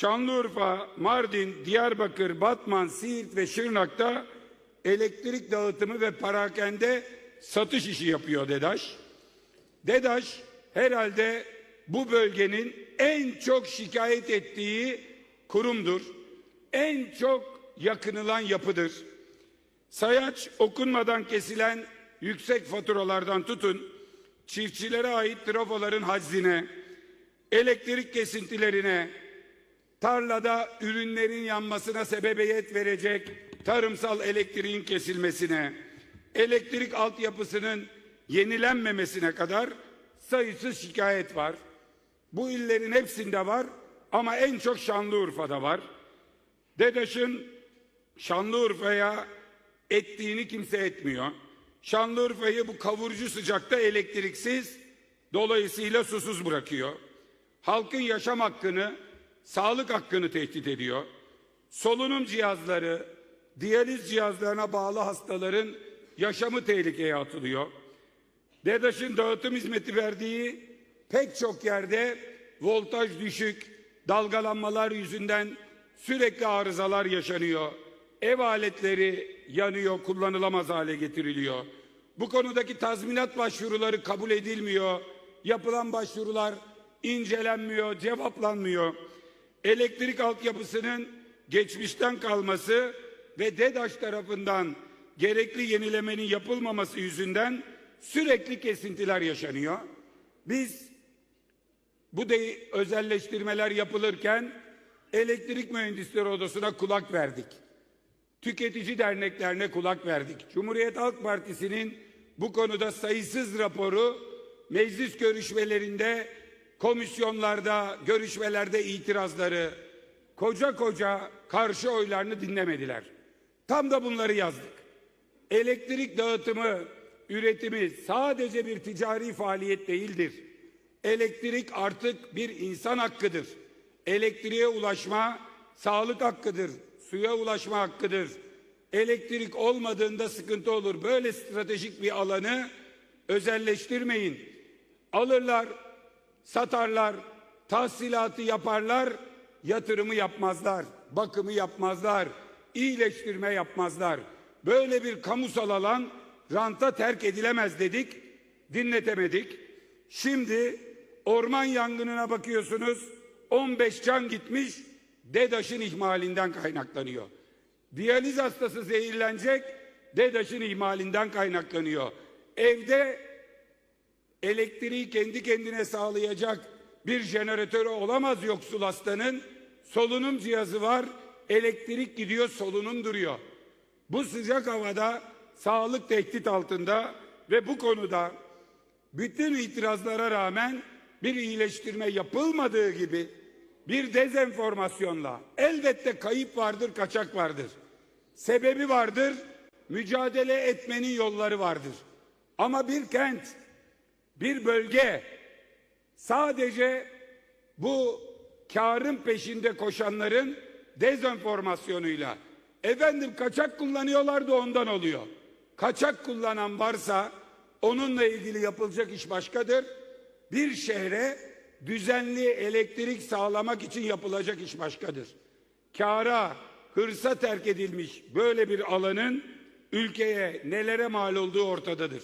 Şanlıurfa, Mardin, Diyarbakır, Batman, Siirt ve Şırnak'ta elektrik dağıtımı ve parakende satış işi yapıyor DEDAŞ. DEDAŞ herhalde bu bölgenin en çok şikayet ettiği kurumdur. En çok yakınılan yapıdır. Sayaç okunmadan kesilen yüksek faturalardan tutun, çiftçilere ait trafoların hazzine, elektrik kesintilerine, tarlada ürünlerin yanmasına sebebiyet verecek tarımsal elektriğin kesilmesine, elektrik altyapısının yenilenmemesine kadar sayısız şikayet var. Bu illerin hepsinde var ama en çok Şanlıurfa'da var. DEDAŞ'ın Şanlıurfa'ya ettiğini kimse etmiyor. Şanlıurfa'yı bu kavurucu sıcakta elektriksiz, dolayısıyla susuz bırakıyor. Halkın yaşam hakkını, sağlık hakkını tehdit ediyor. Solunum cihazları, diyaliz cihazlarına bağlı hastaların yaşamı tehlikeye atılıyor. DEDAŞ'ın dağıtım hizmeti verdiği pek çok yerde voltaj düşük, dalgalanmalar yüzünden sürekli arızalar yaşanıyor. Ev aletleri yanıyor, kullanılamaz hale getiriliyor. Bu konudaki tazminat başvuruları kabul edilmiyor. Yapılan başvurular incelenmiyor, cevaplanmıyor. Elektrik altyapısının geçmişten kalması ve DEDAŞ tarafından gerekli yenilemenin yapılmaması yüzünden sürekli kesintiler yaşanıyor. Biz bu de özelleştirmeler yapılırken elektrik mühendisleri odasına kulak verdik. Tüketici derneklerine kulak verdik. Cumhuriyet Halk Partisi'nin bu konuda sayısız raporu meclis görüşmelerinde, komisyonlarda, görüşmelerde itirazları, koca koca karşı oylarını dinlemediler. Tam da bunları yazdık. Elektrik dağıtımı, üretimi sadece bir ticari faaliyet değildir. Elektrik artık bir insan hakkıdır. Elektriğe ulaşma sağlık hakkıdır. Suya ulaşma hakkıdır. Elektrik olmadığında sıkıntı olur. Böyle stratejik bir alanı özelleştirmeyin. Alırlar, satarlar, tahsilatı yaparlar, yatırımı yapmazlar, bakımı yapmazlar, iyileştirme yapmazlar. Böyle bir kamusal alan ranta terk edilemez dedik, dinletemedik. Şimdi orman yangınına bakıyorsunuz, 15 can gitmiş, DEDAŞ'ın ihmalinden kaynaklanıyor. Diyaliz hastası zehirlenecek, DEDAŞ'ın ihmalinden kaynaklanıyor. Evde elektriği kendi kendine sağlayacak bir jeneratörü olamaz yoksul hastanın. Solunum cihazı var, elektrik gidiyor, solunum duruyor. Bu sıcak havada sağlık tehdit altında ve bu konuda bütün itirazlara rağmen bir iyileştirme yapılmadığı gibi bir dezenformasyonla elbette kayıp vardır, kaçak vardır. Sebebi vardır, mücadele etmenin yolları vardır. Ama bir kent, bir bölge sadece bu karın peşinde koşanların dezenformasyonuyla efendim kaçak kullanıyorlar da ondan oluyor. Kaçak kullanan varsa onunla ilgili yapılacak iş başkadır. Bir şehre düzenli elektrik sağlamak için yapılacak iş başkadır. Kara, hırsa terk edilmiş böyle bir alanın ülkeye nelere mal olduğu ortadadır.